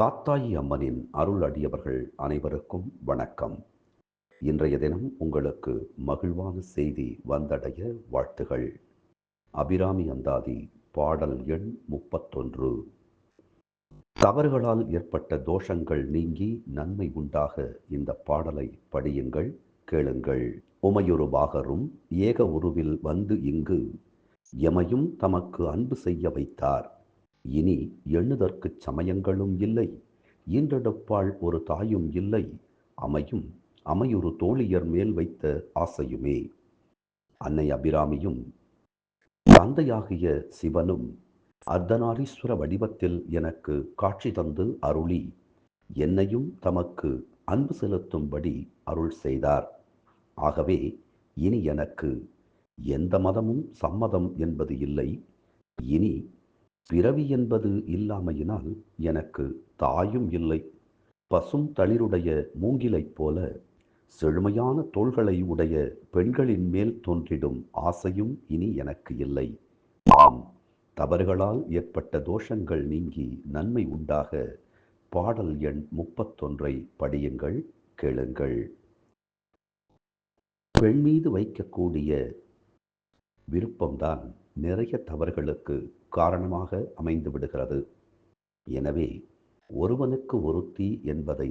காத்தாயி அம்மனின் அருள் அடியவர்கள் அனைவருக்கும் வணக்கம். இன்றைய தினம் உங்களுக்கு மகிழ்வான செய்தி வந்தடைய வாழ்த்துகள். அபிராமி அந்தாதி பாடல் எண் முப்பத்தொன்று. தவறுகளால் ஏற்பட்ட தோஷங்கள் நீங்கி நன்மை உண்டாக இந்த பாடலை படியுங்கள் கேளுங்கள். உமையொரு பாகரும் ஏக உருவில் வந்து இங்கு எமையும் தமக்கு அன்பு செய்ய வைத்தார். இனி எண்ணுதற்குச் சமயங்களும் இல்லை. ஈன்றெடுப்பாள் ஒரு தாயும் இல்லை. அமையும் அமையொரு தோழியர் மேல் வைத்த ஆசையுமே. அன்னை அபிராமியும் தந்தையாகிய சிவனும் அர்த்தநாரீஸ்வர வடிவத்தில் எனக்கு காட்சி தந்து அருளி என்னையும் தமக்கு அன்பு செலுத்தும்படி அருள் செய்தார். ஆகவே இனி எனக்கு எந்த மதமும் சம்மதம் என்பது இல்லை. இனி பிறவி என்பது இல்லாமையினால் எனக்கு தாயும் இல்லை. பசும் தளிருடைய மூங்கிலைப் போல செழுமையான தோள்களை உடைய பெண்களின் மேல் தோன்றிடும் ஆசையும் இனி எனக்கு இல்லை. ஆம் தவறுகளால் ஏற்பட்ட தோஷங்கள் நீங்கி நன்மை உண்டாக. பாடல் எண் முப்பத்தொன்றை படியுங்கள் கேளுங்கள். பெண் மீது வைக்கக்கூடிய விருப்பம்தான் நிறைய தவறுகளுக்கு காரணமாக அமைந்து விடுகிறது. எனவே ஒருவனுக்கு ஒருத்தி என்பதை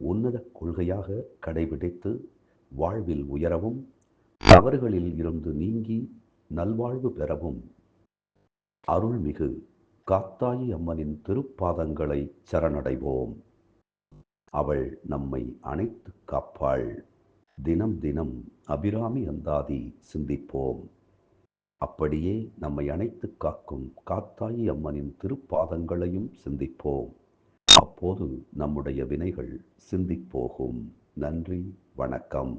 உன்னத கொள்கையாக கடைபிடித்து வாழ்வில் உயரவும் தவறுகளில் இருந்து நீங்கி நல்வாழ்வு பெறவும். அருள்மிகு காத்தாயி அம்மனின் திருப்பாதங்களை சரணடைவோம். அவள் நம்மை அணைத்து காப்பாள். தினம் தினம் அபிராமி அந்தாதி சிந்திப்போம். அப்படியே நம்மை அணைத்து காக்கும் காத்தாயி அம்மனின் திருப்பாதங்களையும் சிந்திப்போம். அப்போது நம்முடைய வினைகள் சிந்திப்போகும். நன்றி வணக்கம்.